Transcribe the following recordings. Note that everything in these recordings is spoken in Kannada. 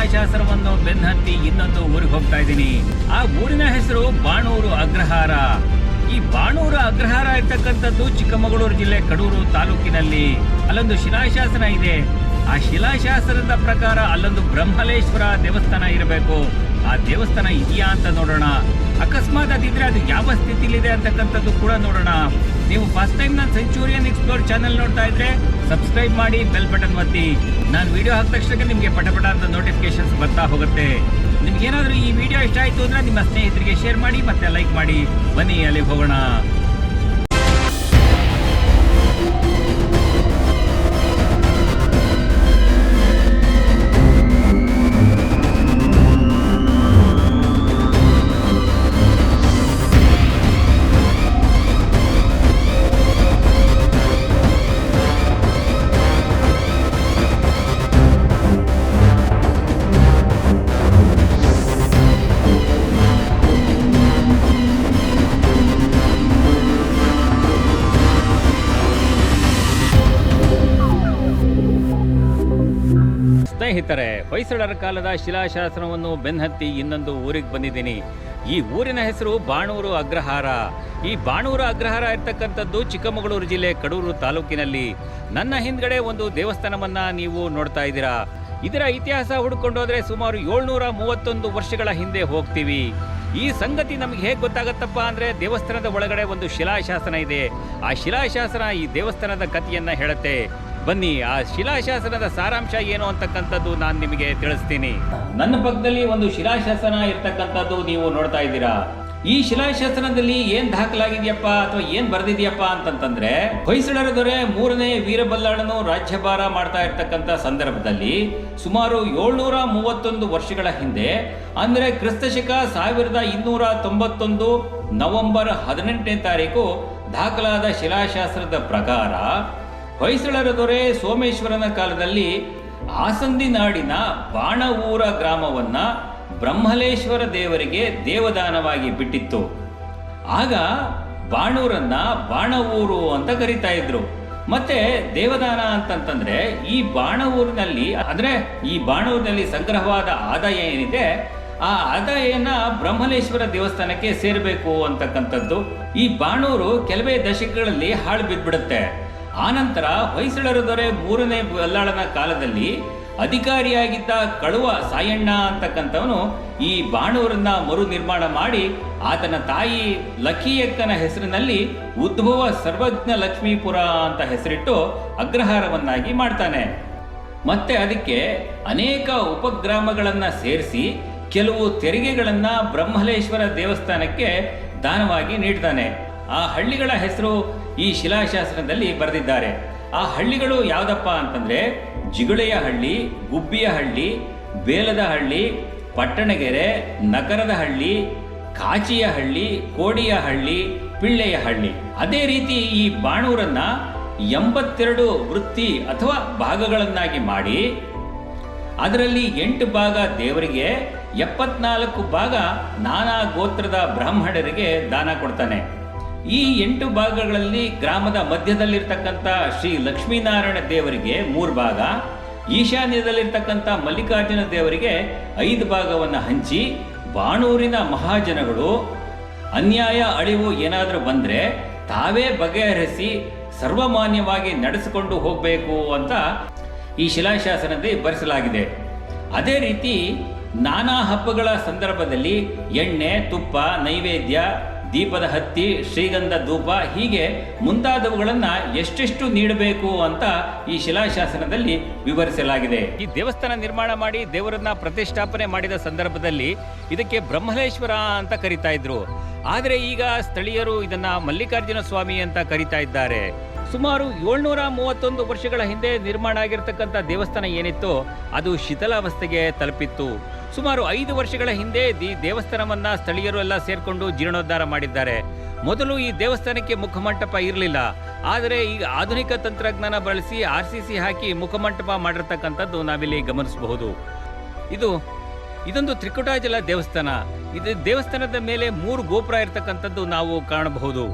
ಹೊಯ್ಸಳರ ಬೆನ್ನತ್ತಿ ಇನ್ನೊಂದು ಊರಿಗೆ ಹೋಗ್ತಾ ಇದ್ದೀನಿ. ಆ ಊರಿನ ಹೆಸರು ಬಾಣೂರು ಅಗ್ರಹಾರ. ಈ ಬಾಣೂರು ಅಗ್ರಹಾರ ಇರ್ತಕ್ಕಂಥದ್ದು ಚಿಕ್ಕಮಗಳೂರು ಜಿಲ್ಲೆ ಕಡೂರು ತಾಲೂಕಿನಲ್ಲಿ. ಅಲ್ಲೊಂದು ಶಿಲಾಶಾಸನ ಇದೆ. ಆ ಶಿಲಾಶಾಸನದ ಪ್ರಕಾರ ಅಲ್ಲೊಂದು ಬ್ರಹ್ಮಲೇಶ್ವರ ದೇವಸ್ಥಾನ ಇರಬೇಕು. ಆ ದೇವಸ್ಥಾನ ಇದೆಯಾ ಅಂತ ನೋಡೋಣ. ಅಕಸ್ಮಾತ್ ಅದಿದ್ರೆ ಅದು ಯಾವ ಸ್ಥಿತಿಲಿದೆ ಅಂತಕ್ಕಂಥದ್ದು ಕೂಡ ನೋಡೋಣ. ನೀವು ಫಸ್ಟ್ ಟೈಮ್ ನಾನು ಸೆಂಚುರಿಯನ್ ಎಕ್ಸ್ಪ್ಲೋರ್ ಚಾನೆಲ್ ನೋಡ್ತಾ ಇದ್ರೆ ಸಬ್ಸ್ಕ್ರೈಬ್ ಮಾಡಿ ಬೆಲ್ ಬಟನ್ ಒತ್ತಿ. ನಾನು ವಿಡಿಯೋ ಹಾಕಿದ ತಕ್ಷಣಕ್ಕೆ ನಿಮಗೆ ಪಟಪಟ ಅಂತ ನೋಟಿಫಿಕೇಶನ್ಸ್ ಬರ್ತಾ ಹೋಗುತ್ತೆ. ನಿಮ್ಗೆ ಏನಾದರೂ ಈ ವಿಡಿಯೋ ಇಷ್ಟ ಆಯಿತು ಅಂದರೆ ನಿಮ್ಮ ಸ್ನೇಹಿತರಿಗೆ ಶೇರ್ ಮಾಡಿ ಮತ್ತೆ ಲೈಕ್ ಮಾಡಿ. ಬನ್ನಿ, ಅಲ್ಲಿಗೆ ಹೋಗೋಣ. ಸ್ನೇಹಿತರೆ, ಹೊಯ್ಸಳರ ಕಾಲದ ಶಿಲಾಶಾಸನವನ್ನು ಬೆನ್ನಹತ್ತಿ ಇನ್ನೊಂದು ಊರಿಗೆ ಬಂದಿದ್ದೀನಿ. ಈ ಊರಿನ ಹೆಸರು ಬಾಣೂರು ಅಗ್ರಹಾರ. ಈ ಬಾಣೂರು ಅಗ್ರಹಾರ ಇರ್ತಕ್ಕಂಥದ್ದು ಚಿಕ್ಕಮಗಳೂರು ಜಿಲ್ಲೆ ಕಡೂರು ತಾಲೂಕಿನಲ್ಲಿ. ನನ್ನ ಹಿಂದ್ಗಡೆ ಒಂದು ದೇವಸ್ಥಾನವನ್ನ ನೀವು ನೋಡ್ತಾ ಇದ್ದೀರಾ. ಇದರ ಇತಿಹಾಸ ಹುಡ್ಕೊಂಡೋದ್ರೆ ಸುಮಾರು ಏಳ್ನೂರ ಮೂವತ್ತೊಂದು ವರ್ಷಗಳ ಹಿಂದೆ ಹೋಗ್ತೀವಿ. ಈ ಸಂಗತಿ ನಮಗೆ ಹೇಗೆ ಗೊತ್ತಾಗತ್ತಪ್ಪ ಅಂದ್ರೆ ದೇವಸ್ಥಾನದ ಒಳಗಡೆ ಒಂದು ಶಿಲಾಶಾಸನ ಇದೆ. ಆ ಶಿಲಾಶಾಸನ ಈ ದೇವಸ್ಥಾನದ ಕಥೆಯನ್ನ ಹೇಳುತ್ತೆ. ಬನ್ನಿ, ಆ ಶಿಲಾಶಾಸನದ ಸಾರಾಂಶ ಏನು ಅಂತಕ್ಕಂಥದ್ದು ನಾನು ನಿಮಗೆ ತಿಳಿಸ್ತೀನಿ. ನನ್ನ ಪಕ್ಕದಲ್ಲಿ ಒಂದು ಶಿಲಾಶಾಸನ ಇರ್ತಕ್ಕಂಥದ್ದು ನೀವು ನೋಡ್ತಾ ಇದ್ದೀರಾ. ಈ ಶಿಲಾಶಾಸನದಲ್ಲಿ ಏನ್ ದಾಖಲಾಗಿದೆಯಪ್ಪ ಅಥವಾ ಏನ್ ಬರ್ದಿದ್ಯಪ್ಪ ಅಂತಂತಂದ್ರೆ, ಹೊಯ್ಸಳರ ದೊರೆ ಮೂರನೇ ವೀರಬಲ್ಲಾಳನು ರಾಜ್ಯಭಾರ ಮಾಡ್ತಾ ಇರ್ತಕ್ಕಂಥ ಸಂದರ್ಭದಲ್ಲಿ ಸುಮಾರು ಏಳ್ನೂರ ಮೂವತ್ತೊಂದು ವರ್ಷಗಳ ಹಿಂದೆ, ಅಂದ್ರೆ ಕ್ರಿಸ್ತಶಕ ಸಾವಿರದ ಇನ್ನೂರ ತೊಂಬತ್ತೊಂದು ನವೆಂಬರ್ ಹದಿನೆಂಟನೇ ತಾರೀಕು ದಾಖಲಾದ ಶಿಲಾಶಾಸ್ತ್ರದ ಪ್ರಕಾರ ಹೊಯ್ಸಳರ ದೊರೆ ಸೋಮೇಶ್ವರನ ಕಾಲದಲ್ಲಿ ಆಸಂದಿ ನಾಡಿನ ಬಾಣವೂರ ಗ್ರಾಮವನ್ನ ಬ್ರಹ್ಮಲೇಶ್ವರ ದೇವರಿಗೆ ದೇವದಾನವಾಗಿ ಬಿಟ್ಟಿತ್ತು. ಆಗ ಬಾಣೂರನ್ನ ಬಾಣವೂರು ಅಂತ ಕರಿತಾ ಇದ್ರು. ಮತ್ತೆ ದೇವದಾನ ಅಂತಂತಂದ್ರೆ ಈ ಬಾಣವೂರಿನಲ್ಲಿ, ಅಂದ್ರೆ ಈ ಬಾಣೂರಿನಲ್ಲಿ ಸಂಗ್ರಹವಾದ ಆದಾಯ ಏನಿದೆ, ಆ ಆದಾಯನ ಬ್ರಹ್ಮಲೇಶ್ವರ ದೇವಸ್ಥಾನಕ್ಕೆ ಸೇರಬೇಕು ಅಂತಕ್ಕಂಥದ್ದು. ಈ ಬಾಣೂರು ಕೆಲವೇ ದಶಕಗಳಲ್ಲಿ ಹಾಳು ಬಿದ್ದ್ಬಿಡುತ್ತೆ ಆನಂತರ ಹೊಯ್ಸಳರ ದೊರೆ ಮೂರನೇ ಬಲ್ಲಾಳನ ಕಾಲದಲ್ಲಿ ಅಧಿಕಾರಿಯಾಗಿದ್ದ ಕಳುವ ಸಾಯಣ್ಣ ಅಂತಕ್ಕಂಥವನು ಈ ಬಾಣೂರನ್ನ ಮರು ನಿರ್ಮಾಣ ಮಾಡಿ ಆತನ ತಾಯಿ ಲಕ್ಕಿಯಕ್ಕನ ಹೆಸರಿನಲ್ಲಿ ಉದ್ಭವ ಸರ್ವಜ್ಞ ಲಕ್ಷ್ಮೀಪುರ ಅಂತ ಹೆಸರಿಟ್ಟು ಅಗ್ರಹಾರವನ್ನಾಗಿ ಮಾಡ್ತಾನೆ. ಮತ್ತೆ ಅದಕ್ಕೆ ಅನೇಕ ಉಪಗ್ರಾಮಗಳನ್ನು ಸೇರಿಸಿ ಕೆಲವು ತೆರಿಗೆಗಳನ್ನ ಬ್ರಹ್ಮಲೇಶ್ವರ ದೇವಸ್ಥಾನಕ್ಕೆ ದಾನವಾಗಿ ನೀಡ್ತಾನೆ. ಆ ಹಳ್ಳಿಗಳ ಹೆಸರು ಈ ಶಿಲಾಶಾಸನದಲ್ಲಿ ಬರೆದಿದ್ದಾರೆ. ಆ ಹಳ್ಳಿಗಳು ಯಾವುದಪ್ಪ ಅಂತಂದ್ರೆ ಜಿಗುಳೆಯ ಹಳ್ಳಿ, ಗುಬ್ಬಿಯ ಹಳ್ಳಿ, ಬೇಲದ ಹಳ್ಳಿ, ಪಟ್ಟಣಗೆರೆ, ನಗರದ ಹಳ್ಳಿ, ಕಾಚಿಯ ಹಳ್ಳಿ, ಕೋಡಿಯ ಹಳ್ಳಿ, ಪಿಳ್ಳೆಯ ಹಳ್ಳಿ. ಅದೇ ರೀತಿ ಈ ಬಾಣೂರನ್ನ ಎಂಬತ್ತೆರಡು ವೃತ್ತಿ ಅಥವಾ ಭಾಗಗಳನ್ನಾಗಿ ಮಾಡಿ, ಅದರಲ್ಲಿ ಎಂಟು ಭಾಗ ದೇವರಿಗೆ, ಎಪ್ಪತ್ನಾಲ್ಕು ಭಾಗ ನಾನಾ ಗೋತ್ರದ ಬ್ರಾಹ್ಮಣರಿಗೆ ದಾನ ಕೊಡ್ತಾನೆ. ಈ ಎಂಟು ಭಾಗಗಳಲ್ಲಿ ಗ್ರಾಮದ ಮಧ್ಯದಲ್ಲಿರ್ತಕ್ಕಂಥ ಶ್ರೀ ಲಕ್ಷ್ಮೀನಾರಾಯಣ ದೇವರಿಗೆ ಮೂರು ಭಾಗ, ಈಶಾನ್ಯದಲ್ಲಿರ್ತಕ್ಕಂಥ ಮಲ್ಲಿಕಾರ್ಜುನ ದೇವರಿಗೆ ಐದು ಭಾಗವನ್ನು ಹಂಚಿ, ಬಾಣೂರಿನ ಮಹಾಜನಗಳು ಅನ್ಯಾಯ, ಅಳಿವು ಏನಾದರೂ ಬಂದರೆ ತಾವೇ ಬಗೆಹರಿಸಿ ಸರ್ವಮಾನ್ಯವಾಗಿ ನಡೆಸಿಕೊಂಡು ಹೋಗಬೇಕು ಅಂತ ಈ ಶಿಲಾಶಾಸನದಲ್ಲಿ ಬರೆಸಲಾಗಿದೆ. ಅದೇ ರೀತಿ ನಾನಾ ಹಬ್ಬಗಳ ಸಂದರ್ಭದಲ್ಲಿ ಎಣ್ಣೆ, ತುಪ್ಪ, ನೈವೇದ್ಯ ದೀಪದ ಹತ್ತಿ, ಶ್ರೀಗಂಧ ಧೂಪ, ಹೀಗೆ ಮುಂತಾದವುಗಳನ್ನು ಎಷ್ಟೆಷ್ಟು ನೀಡಬೇಕು ಅಂತ ಈ ಶಿಲಾಶಾಸನದಲ್ಲಿ ವಿವರಿಸಲಾಗಿದೆ. ಈ ದೇವಸ್ಥಾನ ನಿರ್ಮಾಣ ಮಾಡಿ ದೇವರನ್ನ ಪ್ರತಿಷ್ಠಾಪನೆ ಮಾಡಿದ ಸಂದರ್ಭದಲ್ಲಿ ಇದಕ್ಕೆ ಬ್ರಹ್ಮಲೇಶ್ವರ ಅಂತ ಕರಿತಾ ಇದ್ರು. ಆದರೆ ಈಗ ಸ್ಥಳೀಯರು ಇದನ್ನ ಮಲ್ಲಿಕಾರ್ಜುನ ಸ್ವಾಮಿ ಅಂತ ಕರಿತಾ ಇದ್ದಾರೆ. ಸುಮಾರು ಏಳ್ನೂರ ಮೂವತ್ತೊಂದು ವರ್ಷಗಳ ಹಿಂದೆ ನಿರ್ಮಾಣ ಆಗಿರತಕ್ಕಂಥ ದೇವಸ್ಥಾನ ಏನಿತ್ತು ಅದು ಶಿಥಿಲಾವಸ್ಥೆಗೆ ತಲುಪಿತ್ತು. ಸುಮಾರು ಐದು ವರ್ಷಗಳ ಹಿಂದೆ ಈ ದೇವಸ್ಥಾನವನ್ನ ಸ್ಥಳೀಯರು ಎಲ್ಲ ಸೇರ್ಕೊಂಡು ಜೀರ್ಣೋದ್ಧಾರ ಮಾಡಿದ್ದಾರೆ. ಮೊದಲು ಈ ದೇವಸ್ಥಾನಕ್ಕೆ ಮುಖಮಂಟಪ ಇರಲಿಲ್ಲ. ಆದರೆ ಈಗ ಆಧುನಿಕ ತಂತ್ರಜ್ಞಾನ ಬಳಸಿ ಆರ್ ಸಿ ಸಿ ಹಾಕಿ ಮುಖಮಂಟಪ ಮಾಡಿರ್ತಕ್ಕಂಥದ್ದು ನಾವಿಲ್ಲಿ ಗಮನಿಸಬಹುದು. ಇದು, ಇದೊಂದು ತ್ರಿಕುಟಾಜಲ ದೇವಸ್ಥಾನ. ಇದು ದೇವಸ್ಥಾನದ ಮೇಲೆ ಮೂರು ಗೋಪುರ ಇರತಕ್ಕಂಥದ್ದು ನಾವು ಕಾಣಬಹುದು.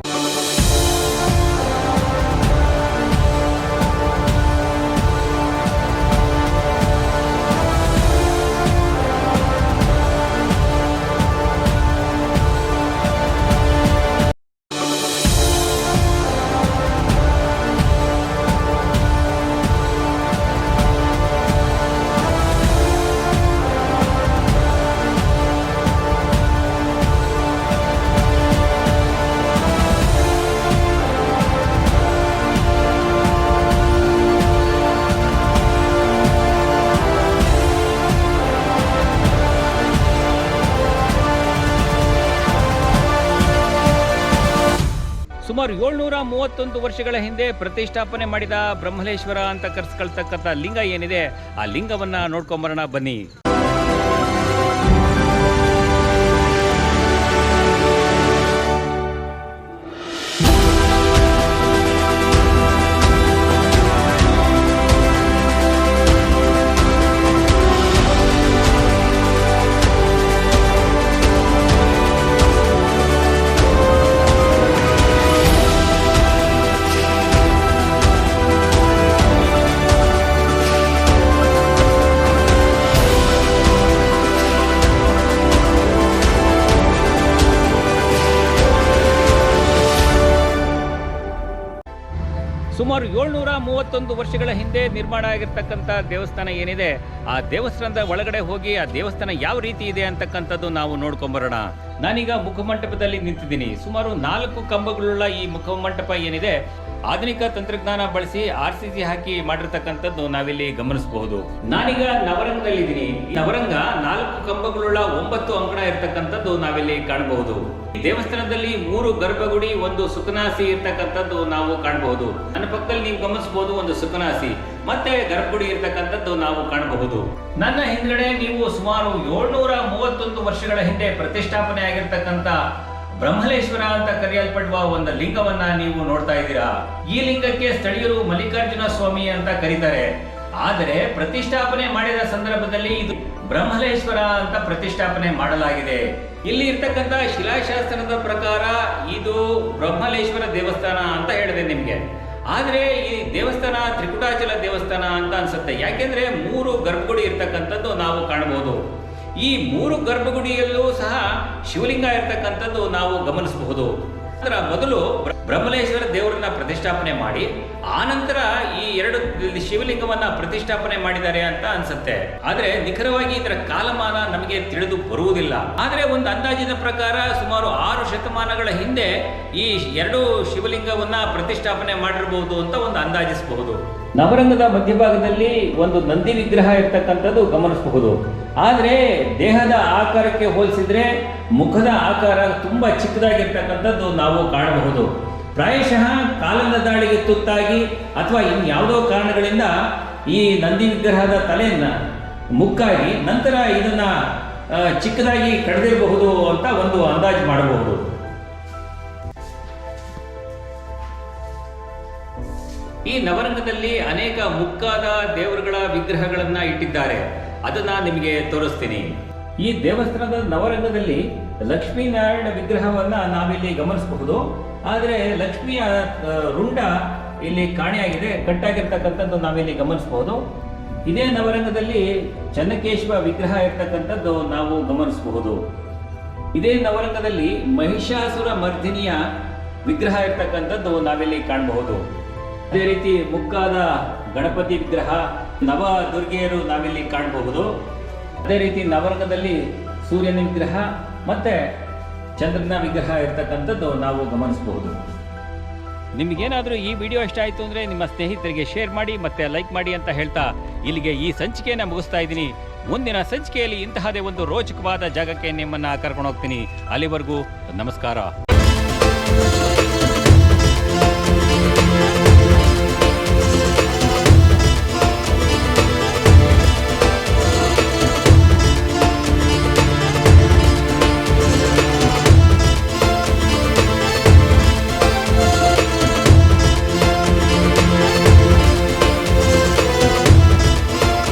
ಮೂವತ್ತೊಂದು ವರ್ಷಗಳ ಹಿಂದೆ ಪ್ರತಿಷ್ಠಾಪನೆ ಮಾಡಿದ ಬ್ರಹ್ಮಲೇಶ್ವರ ಅಂತ ಕರೆಸ್ಕೊಳ್ತಕ್ಕಂಥ ಲಿಂಗ ಏನಿದೆ ಆ ಲಿಂಗವನ್ನ ನೋಡ್ಕೊಂಬರೋಣ ಬನ್ನಿ. ಸುಮಾರು ಏಳ್ನೂರ ಮೂವತ್ತೊಂದು ವರ್ಷಗಳ ಹಿಂದೆ ನಿರ್ಮಾಣ ಆಗಿರ್ತಕ್ಕಂಥ ದೇವಸ್ಥಾನ ಏನಿದೆ, ಆ ದೇವಸ್ಥಾನದ ಒಳಗಡೆ ಹೋಗಿ ಆ ದೇವಸ್ಥಾನ ಯಾವ ರೀತಿ ಇದೆ ಅಂತಕ್ಕಂಥದ್ದು ನಾವು ನೋಡ್ಕೊಂಬರೋಣ. ನಾನೀಗ ಮುಖಮಂಟಪದಲ್ಲಿ ನಿಂತಿದ್ದೀನಿ. ಸುಮಾರು ನಾಲ್ಕು ಕಂಬಗಳುಳ್ಳ ಈ ಮುಖಮಂಟಪ ಏನಿದೆ, ಆಧುನಿಕ ತಂತ್ರಜ್ಞಾನ ಬಳಸಿ ಆರ್ ಸಿ ಸಿ ಹಾಕಿ ಮಾಡಿರ್ತಕ್ಕಂಥದ್ದು ನಾವಿಲ್ಲಿ ಗಮನಿಸಬಹುದು. ನಾನೀಗ ನವರಂಗದಲ್ಲಿದ್ದೀನಿ. ನವರಂಗ ನಾಲ್ಕು ಕಂಬಗಳುಳ್ಳ ಒಂಬತ್ತು ಅಂಕಣ ಇರತಕ್ಕಂಥದ್ದು ನಾವಿಲ್ಲಿ ಕಾಣಬಹುದು. ದೇವಸ್ಥಾನದಲ್ಲಿ ಮೂರು ಗರ್ಭಗುಡಿ, ಒಂದು ಸುಖನಾಸಿ ಇರ್ತಕ್ಕಂಥದ್ದು ನಾವು ಕಾಣಬಹುದು. ನನ್ನ ಪಕ್ಕದಲ್ಲಿ ನೀವು ಗಮನಿಸಬಹುದು ಒಂದು ಸುಖನಾಸಿ ಮತ್ತೆ ಗರ್ಭಗುಡಿ ಇರತಕ್ಕಂಥದ್ದು ನಾವು ಕಾಣಬಹುದು. ನನ್ನ ಹಿಂದ್ಗಡೆ ನೀವು ಸುಮಾರು ಏಳ್ನೂರ ಮೂವತ್ತೊಂದು ವರ್ಷಗಳ ಹಿಂದೆ ಪ್ರತಿಷ್ಠಾಪನೆ ಆಗಿರ್ತಕ್ಕಂಥ ಬ್ರಹ್ಮಲೇಶ್ವರ ಅಂತ ಕರೆಯಲ್ಪಡುವ ಒಂದು ಲಿಂಗವನ್ನ ನೀವು ನೋಡ್ತಾ ಇದ್ದೀರಾ? ಈ ಲಿಂಗಕ್ಕೆ ಸ್ಥಳೀಯರು ಮಲ್ಲಿಕಾರ್ಜುನ ಸ್ವಾಮಿ ಅಂತ ಕರೀತಾರೆ. ಆದರೆ ಪ್ರತಿಷ್ಠಾಪನೆ ಮಾಡಿದ ಸಂದರ್ಭದಲ್ಲಿ ಇದು ಬ್ರಹ್ಮಲೇಶ್ವರ ಅಂತ ಪ್ರತಿಷ್ಠಾಪನೆ ಮಾಡಲಾಗಿದೆ. ಇಲ್ಲಿ ಇರ್ತಕ್ಕಂಥ ಶಿಲಾಶಾಸ್ತ್ರದ ಪ್ರಕಾರ ಇದು ಬ್ರಹ್ಮಲೇಶ್ವರ ದೇವಸ್ಥಾನ ಅಂತ ಹೇಳಿದೆ ನಿಮ್ಗೆ. ಆದ್ರೆ ಈ ದೇವಸ್ಥಾನ, ತ್ರಿಕುಟಾಚಲ ದೇವಸ್ಥಾನ ಅಂತ ಅನ್ಸುತ್ತೆ. ಯಾಕೆಂದ್ರೆ ಮೂರು ಗರ್ಭಗುಡಿ ಇರ್ತಕ್ಕಂಥದ್ದು ನಾವು ಕಾಣಬಹುದು ಈ ಮೂರು ಗರ್ಭಗುಡಿಯಲ್ಲೂ ಸಹ ಶಿವಲಿಂಗ ಇರ್ತಕ್ಕಂಥದ್ದು ನಾವು ಗಮನಿಸಬಹುದು. ಅದರ ಮೊದಲು ಬ್ರಹ್ಮಲೇಶ್ವರ ದೇವರನ್ನ ಪ್ರತಿಷ್ಠಾಪನೆ ಮಾಡಿ ಆನಂತರ ಈ ಎರಡು ಶಿವಲಿಂಗವನ್ನ ಪ್ರತಿಷ್ಠಾಪನೆ ಮಾಡಿದ್ದಾರೆ ಅಂತ ಅನ್ಸುತ್ತೆ. ಆದ್ರೆ ನಿಖರವಾಗಿ ಇದರ ಕಾಲಮಾನ ನಮಗೆ ತಿಳಿದು ಬರುವುದಿಲ್ಲ. ಆದ್ರೆ ಒಂದು ಅಂದಾಜಿನ ಪ್ರಕಾರ ಸುಮಾರು ಆರು ಶತಮಾನಗಳ ಹಿಂದೆ ಈ ಎರಡು ಶಿವಲಿಂಗವನ್ನ ಪ್ರತಿಷ್ಠಾಪನೆ ಮಾಡಿರಬಹುದು ಅಂತ ಒಂದು ಅಂದಾಜಿಸಬಹುದು. ನವರಂಗದ ಮಧ್ಯಭಾಗದಲ್ಲಿ ಒಂದು ನಂದಿ ವಿಗ್ರಹ ಇರ್ತಕ್ಕಂಥದ್ದು ಗಮನಿಸಬಹುದು. ಆದರೆ ದೇಹದ ಆಕಾರಕ್ಕೆ ಹೋಲಿಸಿದ್ರೆ ಮುಖದ ಆಕಾರ ತುಂಬಾ ಚಿಕ್ಕದಾಗಿರ್ತಕ್ಕಂಥದ್ದು ನಾವು ಕಾಣಬಹುದು. ಪ್ರಾಯಶಃ ಕಾಲದ ದಾಳಿಗೆ ತುತ್ತಾಗಿ ಅಥವಾ ಇನ್ಯಾವುದೋ ಕಾರಣಗಳಿಂದ ಈ ನಂದಿ ವಿಗ್ರಹದ ತಲೆಯನ್ನ ಮುಕ್ಕಾಗಿ ನಂತರ ಇದನ್ನ ಚಿಕ್ಕದಾಗಿ ಕಡಿದಿರಬಹುದು ಅಂತ ಒಂದು ಅಂದಾಜು ಮಾಡಬಹುದು. ಈ ನವರಂಗದಲ್ಲಿ ಅನೇಕ ಮುಕ್ಕಾದ ದೇವರುಗಳ ವಿಗ್ರಹಗಳನ್ನ ಇಟ್ಟಿದ್ದಾರೆ. ಅದನ್ನ ನಿಮಗೆ ತೋರಿಸ್ತೀನಿ. ಈ ದೇವಸ್ಥಾನದ ನವರಂಗದಲ್ಲಿ ಲಕ್ಷ್ಮೀನಾರಾಯಣ ವಿಗ್ರಹವನ್ನ ನಾವಿಲ್ಲಿ ಗಮನಿಸಬಹುದು. ಆದರೆ ಲಕ್ಷ್ಮಿಯ ರುಂಡ ಇಲ್ಲಿ ಕಾಣೆಯಾಗಿದೆ. ಕಟ್ಟಾಗಿರ್ತಕ್ಕಂಥದ್ದು ನಾವಿಲ್ಲಿ ಗಮನಿಸಬಹುದು ಇದೇ ನವರಂಗದಲ್ಲಿ ಚನ್ನಕೇಶವ ವಿಗ್ರಹ ಇರ್ತಕ್ಕಂಥದ್ದು ನಾವು ಗಮನಿಸಬಹುದು. ಇದೇ ನವರಂಗದಲ್ಲಿ ಮಹಿಷಾಸುರ ಮರ್ದಿನಿಯ ವಿಗ್ರಹ ಇರ್ತಕ್ಕಂಥದ್ದು ನಾವಿಲ್ಲಿ ಕಾಣಬಹುದು. ಅದೇ ರೀತಿ ಮುಕ್ಕಾದ ಗಣಪತಿ ವಿಗ್ರಹ, ನವ ದುರ್ಗೆಯರು ನಾವಿಲ್ಲಿ ಕಾಣಬಹುದು. ಅದೇ ರೀತಿ ನವರಂಗದಲ್ಲಿ ಸೂರ್ಯನ ವಿಗ್ರಹ, ಮತ್ತೆ ಚಂದ್ರನ ವಿಗ್ರಹ ಇರ್ತಕ್ಕಂಥದ್ದು ನಾವು ಗಮನಿಸಬಹುದು. ನಿಮಗೇನಾದರೂ ಈ ವಿಡಿಯೋ ಇಷ್ಟ ಆಯಿತು ಅಂದರೆ ನಿಮ್ಮ ಸ್ನೇಹಿತರಿಗೆ ಶೇರ್ ಮಾಡಿ ಮತ್ತೆ ಲೈಕ್ ಮಾಡಿ ಅಂತ ಹೇಳ್ತಾ ಇಲ್ಲಿಗೆ ಈ ಸಂಚಿಕೆಯನ್ನು ಮುಗಿಸ್ತಾ ಇದ್ದೀನಿ. ಮುಂದಿನ ಸಂಚಿಕೆಯಲ್ಲಿ ಇಂತಹದೇ ಒಂದು ರೋಚಕವಾದ ಜಾಗಕ್ಕೆ ನಿಮ್ಮನ್ನು ಕರ್ಕೊಂಡು ಹೋಗ್ತೀನಿ. ಅಲ್ಲಿವರೆಗೂ ನಮಸ್ಕಾರ.